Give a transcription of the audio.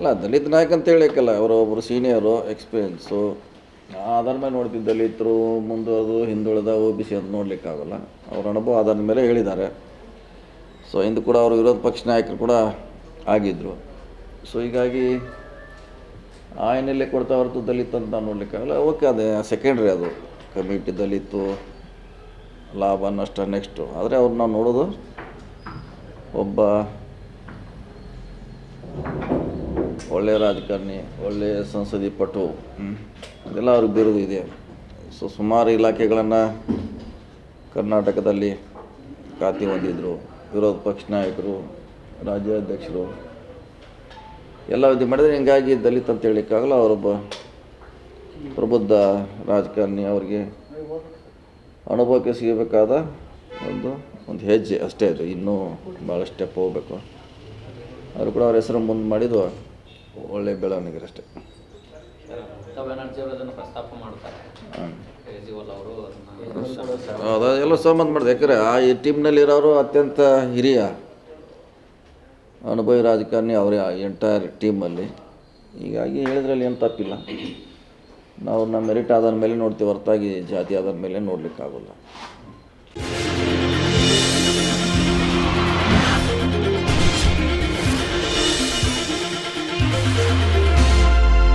ಅಲ್ಲ, ದಲಿತ ನಾಯಕ ಅಂತ ಹೇಳಕ್ಕಲ್ಲ ಅವರು ಒಬ್ಬರು ಸೀನಿಯರು ಎಕ್ಸ್ಪೀರಿಯನ್ಸು ಅದರ ಮೇಲೆ ನೋಡ್ತೀವಿ ದಲಿತರು ಮುಂದುವರೆದು ಹಿಂದುಳಿದ ಒ ಬಿ ಸಿ ಅಂತ ನೋಡಲಿಕ್ಕಾಗಲ್ಲ. ಅವ್ರ ಅನುಭವ ಆಧಾರದ ಮೇಲೆ ಹೇಳಿದ್ದಾರೆ. ಸೊ ಇಂದು ಕೂಡ ಅವರು ವಿರೋಧ ಪಕ್ಷ ನಾಯಕರು ಕೂಡ ಆಗಿದ್ದರು ಸೊ ಹೀಗಾಗಿ ಆ ಹಿನ್ನೆಲೆ ಕೊಡ್ತಾ ಹೊರತು ದಲಿತ ಅಂತ ನೋಡಲಿಕ್ಕಾಗಲ್ಲ. ಓಕೆ ಅದೇ ಸೆಕೆಂಡ್ರಿ ಅದು. ಕಮಿಟಿ ದಲಿತು, ಲಾಭ, ನಷ್ಟ ನೆಕ್ಸ್ಟು ಆದರೆ ಅವ್ರನ್ನ ನೋಡೋದು ಒಬ್ಬ ಒಳ್ಳೆಯ ರಾಜಕಾರಣಿ ಒಳ್ಳೆಯ ಸಂಸದೀಯ ಪಟು. ಇದೆಲ್ಲ ಅದೆಲ್ಲ ಅವ್ರಿಗೆ ಬಿರುದು ಇದೆ. ಸೊ ಸುಮಾರು ಇಲಾಖೆಗಳನ್ನು ಕರ್ನಾಟಕದಲ್ಲಿ ಖಾತೆ ಹೊಂದಿದ್ರು. ವಿರೋಧ ಪಕ್ಷ ನಾಯಕರು ರಾಜ್ಯಾಧ್ಯಕ್ಷರು. ಎಲ್ಲ ಇದು ಮಾಡಿದರೆ ಹಿಂಗಾಗಿ ದಲಿತ ಅಂತ ಹೇಳಲಿಕ್ಕಾಗಲ್ಲ ಅವರೊಬ್ಬ ಪ್ರಬುದ್ಧ ರಾಜಕಾರಣಿ ಅವರಿಗೆ ಅನುಭವಕ್ಕೆ ಸಿಗಬೇಕಾದ ಒಂದು ಒಂದು ಹೆಜ್ಜೆ ಅಷ್ಟೇ ಅದು. ಇನ್ನೂ ಭಾಳ ಸ್ಟೆಪ್ ಹೋಗಬೇಕು. ಅವರು ಕೂಡ ಅವ್ರ ಹೆಸರು ಮುಂದೆ ಮಾಡಿದ್ದು ಒಳ್ಳೆಯ ಬೆಳವಣಿಗೆ ಅಷ್ಟೇ ಅದೆಲ್ಲ ಸಂಬಂಧ ಮಾಡಿದೆ. ಯಾಕಂದರೆ ಆ ಈ ಟೀಮ್ನಲ್ಲಿರೋರು ಅತ್ಯಂತ ಹಿರಿಯ ಅನುಭವಿ ರಾಜಕಾರಣಿ ಅವರೇ ಎಂಟೈರ್ ಟೀಮಲ್ಲಿ ಹೀಗಾಗಿ ಹೇಳಿದ್ರಲ್ಲಿ ಏನು ತಪ್ಪಿಲ್ಲ. ನಾವು ನಮ್ಮ ಮೆರಿಟ್ ಆದ ಮೇಲೆ ನೋಡ್ತೀವಿ. ಹೊರತಾಗಿ ಜಾತಿ ಆದ ಮೇಲೆ ನೋಡಲಿಕ್ಕಾಗಲ್ಲ.